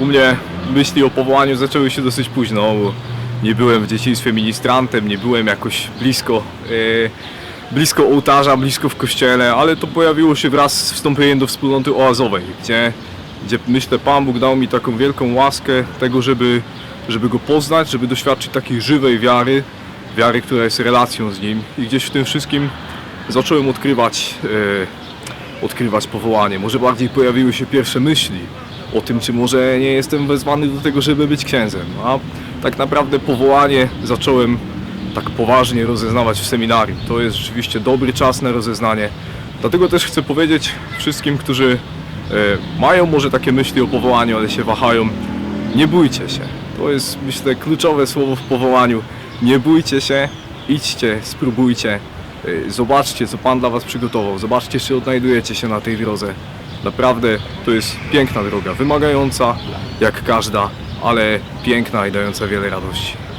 U mnie myśli o powołaniu zaczęły się dosyć późno, bo nie byłem w dzieciństwie ministrantem, nie byłem jakoś blisko, e, blisko ołtarza, blisko w kościele, ale to pojawiło się wraz z wstąpieniem do wspólnoty oazowej, gdzie, gdzie myślę Pan Bóg dał mi taką wielką łaskę tego, żeby, żeby Go poznać, żeby doświadczyć takiej żywej wiary, wiary, która jest relacją z Nim i gdzieś w tym wszystkim zacząłem odkrywać, e, odkrywać powołanie. Może bardziej pojawiły się pierwsze myśli o tym, czy może nie jestem wezwany do tego, żeby być księdzem. A tak naprawdę powołanie zacząłem tak poważnie rozeznawać w seminarium. To jest rzeczywiście dobry czas na rozeznanie. Dlatego też chcę powiedzieć wszystkim, którzy e, mają może takie myśli o powołaniu, ale się wahają, nie bójcie się. To jest myślę kluczowe słowo w powołaniu. Nie bójcie się, idźcie, spróbujcie. E, Zobaczcie, co Pan dla Was przygotował. Zobaczcie, czy odnajdujecie się na tej drodze. Naprawdę to jest piękna droga, wymagająca jak każda, ale piękna i dająca wiele radości.